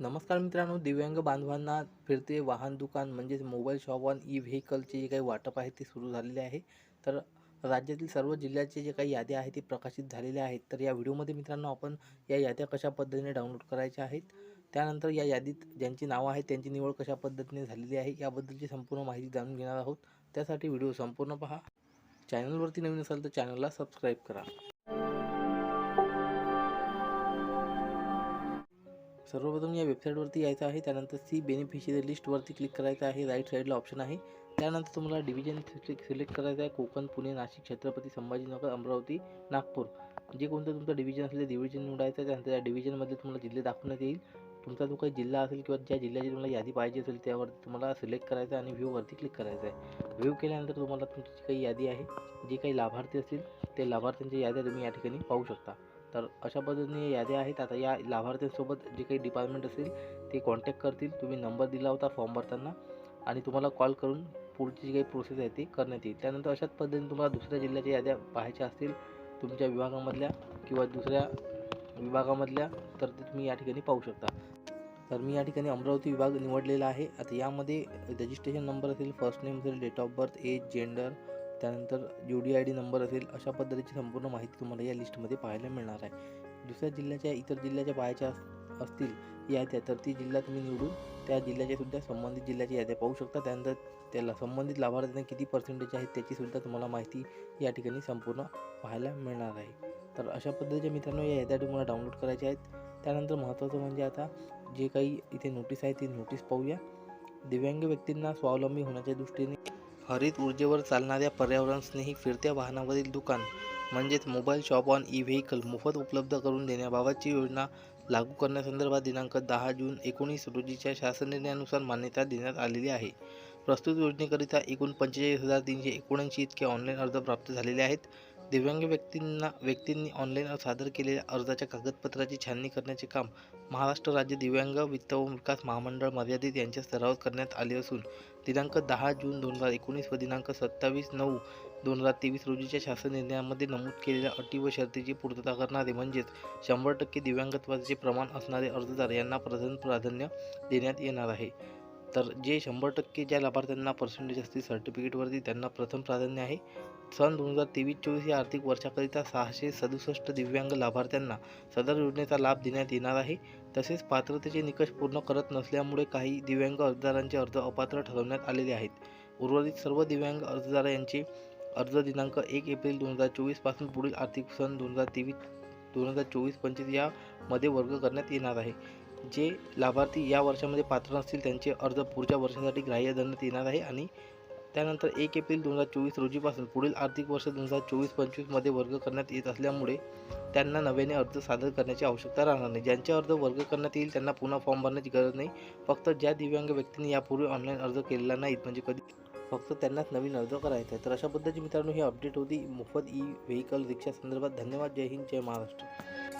नमस्कार मित्रांनो दिव्यांग बांधवांना फिरते वाहन दुकान म्हणजेच मोबाईल शॉप वन ई व्हेकलचे जे काही वाटप आहे ते सुरू झालेले आहे. तर राज्यातील सर्व जिल्ह्याचे जे काही याद्या आहेत ते प्रकाशित झालेल्या आहेत. तर या व्हिडिओमध्ये मित्रांनो आपण या याद्या कशा पद्धतीने डाउनलोड करायच्या आहेत त्यानंतर या यादीत ज्यांची नावं आहेत त्यांची निवड कशा पद्धतीने झालेली आहे याबद्दलची संपूर्ण माहिती जाणून घेणार आहोत. त्यासाठी व्हिडिओ संपूर्ण पहा. चॅनलवरती नवीन असाल तर चॅनलला सबस्क्राईब करा. सर्वप्रथम या वेबसाईटवरती यायचं आहे. त्यानंतर सी बेनिफिशियरी लिस्टवरती क्लिक करायचं आहे. राईट साईडला ऑप्शन आहे. त्यानंतर तुम्हाला डिव्हिजन सिलेक्ट करायचं आहे. कोकण पुणे नाशिक छत्रपती संभाजीनगर अमरावती नागपूर. जे कोणतं तुमचं डिव्हिजन असेल ते डिव्हिजन निवडायचं आहे. त्यानंतर त्या डिव्हिजनमध्ये तुम्हाला जिल्हे दाखवण्यात येईल. तुमचा जो काही जिल्हा असेल किंवा ज्या जिल्ह्याची तुम्हाला यादी पाहिजे असेल त्यावरती तुम्हाला सिलेक्ट करायचं आहे आणि व्ह्यूवरती क्लिक करायचं आहे. व्ह्यू केल्यानंतर तुम्हाला तुमची जी काही यादी आहे जे काही लाभार्थी असतील ते लाभार्थ्यांच्या याद्या तुम्ही या ठिकाणी पाहू शकता. तर अशा पद्धतीने याद्या आहेत. आता या लाभार्थ्यांसोबत जे काही डिपार्टमेंट असेल ते कॉन्टॅक्ट करतील. तुम्ही नंबर दिला होता फॉर्म भरताना आणि तुम्हाला कॉल करून पुढची जी काही प्रोसेस आहे ती करण्यात येईल. त्यानंतर अशाच पद्धतीने तुम्हाला दुसऱ्या जिल्ह्याच्या याद्या पाहायच्या असतील तुमच्या विभागामधल्या किंवा दुसऱ्या विभागामधल्या तर ते तुम्ही या ठिकाणी पाहू शकता. तर मी या ठिकाणी अमरावती विभाग निवडलेला आहे. आता यामध्ये रजिस्ट्रेशन नंबर असेल फर्स्ट नेम असेल date of birth age gender त्यानंतर U D I D number असेल अशा पद्धतीची संपूर्ण माहिती तुम्हाला या लिस्टमध्ये पाहायला मिळणार आहे. दुसऱ्या जिल्ह्याच्या इतर जिल्ह्याच्या पाहायच्या अस- असतील याद्या तर ती जिल्हा तुम्ही निवडून त्या जिल्ह्याच्या सुद्धा संबंधित जिल्ह्याच्या याद्या पाहू शकता. त्यानंतर त्याला संबंधित लाभार्थ्यांना किती पर्सेंटेज आहेत त्याचीसुद्धा तुम्हाला माहिती या ठिकाणी संपूर्ण पाहायला मिळणार आहे. तर अशा पद्धतीच्या मित्रांनो या याद्या तुम्हाला डाउनलोड करायच्या आहेत. त्यानंतर महत्त्वाचं म्हणजे आता जे काही इथे नोटीस आहे ती नोटीस पाहूया. दिव्यांग व्यक्तींना स्वावलंबी होण्याच्या दृष्टीने हरित ऊर्जेवर चालणाऱ्या पर्यावरणस्नेही फिरत्या वाहनावरील दुकान म्हणजेच mobile shop on e vehicle मोफत उपलब्ध करून देण्याबाबतची योजना लागू करण्यासंदर्भात दिनांक दहा जून एकोणीस रोजीच्या शासन निर्णयानुसार मान्यता देण्यात आलेली आहे. प्रस्तुत योजनेकरिता एकूण पंचेचाळीस हजार तीनशे एकोणऐंशी इतके ऑनलाईन अर्ज प्राप्त झालेले आहेत. दिव्यांग व्यक्तींना व्यक्तींनी ऑनलाईन सादर केलेल्या अर्जाच्या कागदपत्राची छाननी करण्याचे काम महाराष्ट्र राज्य दिव्यांग वित्त व विकास महामंडळ मर्यादित यांच्या स्तरावर करण्यात आले असून दिनांक दहा जून दोन हजार एकोणीस व दिनांक सत्तावीस नऊ दोन हजार तेवीस रोजीच्या शासन निर्णयामध्ये नमूद केलेल्या अटी व शर्तीची पूर्तता करणारे म्हणजेच शंभर टक्के दिव्यांगत्वाचे प्रमाण असणारे अर्जदार यांना प्रथम प्राधान्य देण्यात येणार आहे. तर जे शंभर टक्के ज्या लाभार्थ्यांना पर्सेंटेज असतील सर्टिफिकेटवरती त्यांना प्रथम प्राधान्य आहे. सन दोन हजार तेवीस चोवीस या आर्थिक वर्षाकरिता सहाशे सदुसष्ट दिव्यांग लाभार्थ्यांना सदर योजनेचा लाभ देण्यात येणार आहे. तसेच पात्रतेचे निकष पूर्ण करत नसल्यामुळे काही दिव्यांग अर्जदारांचे अर्ज अपात्र ठरवण्यात आलेले आहेत. उर्वरित सर्व दिव्यांग अर्जदार यांचे अर्ज दिनांक एक एप्रिल दोन हजार चोवीसपासून पुढील आर्थिक सन दोन हजार तेवीस दोन हजार चोवीस पंचवीस यामध्ये वर्ग करण्यात येणार आहे. जे लाभार्थी या वर्षामध्ये पात्र नसतील त्यांचे अर्ज पुढच्या वर्षासाठी ग्राह्य धरण्यात येणार आहे आणि त्यानंतर एक एप्रिल दोन हजार चोवीस रोजीपासून पुढील आर्थिक वर्ष दोन हजार चोवीस पंचवीसमध्ये वर्ग करण्यात येत असल्यामुळे त्यांना नव्याने अर्ज सादर करण्याची आवश्यकता राहणार नाही. ज्यांचे अर्ज वर्ग करण्यात येईल त्यांना पुन्हा फॉर्म भरण्याची गरज नाही. फक्त ज्या दिव्यांग व्यक्तींनी यापूर्वी ऑनलाईन अर्ज केलेला नाहीत म्हणजे कधी फक्त त्यांनाच नवीन अर्ज करायचा आहे. तर अशा पद्धतीची मित्रांनो ही अपडेट होती. मोफत ई व्हेकल रिक्षा संदर्भात धन्यवाद. जय हिंद जय महाराष्ट्र.